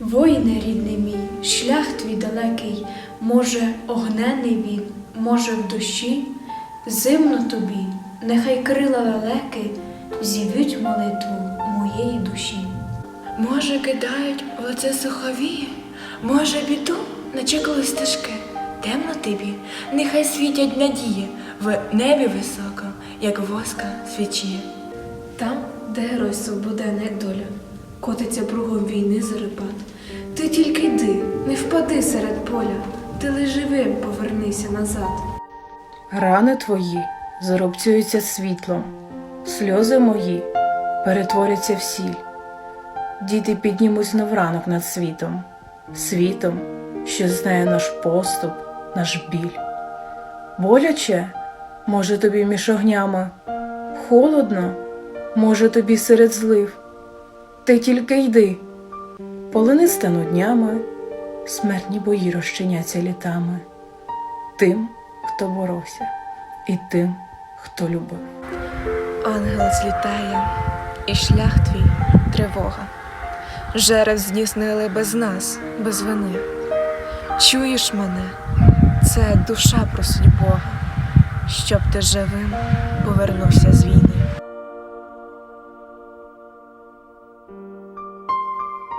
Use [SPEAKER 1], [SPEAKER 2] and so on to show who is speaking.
[SPEAKER 1] Воїне рідний мій, шлях твій далекий, може, огнений він, може, в душі, зимно тобі, нехай крила лелеки зівють молитву моєї душі.
[SPEAKER 2] Може, кидають в лице сухові, може, біду начекали стежки. Темно тобі, нехай світять надії в небі високо, як воска свічі.
[SPEAKER 1] Там, де герой свободен, як доля, котиться кругом війни зарепат. Ти тільки йди, не впади серед поля, ти лиш живим повернися назад.
[SPEAKER 3] Рани твої зарубцюються світлом, сльози мої перетворяться в сіль. Діти піднімуть знов ранок над світом, світом, що знає наш поступ, наш біль. Боляче, може тобі між огнями, холодно, може тобі серед злив. Ти тільки йди, полини стануть днями, смертні бої розчиняться літами тим, хто боровся, і тим, хто любив.
[SPEAKER 2] Ангел злітає, і шлях твій тривога. Жерев здійснили без нас, без вини. Чуєш мене, це душа просить Бога, щоб ти живим повернувся з.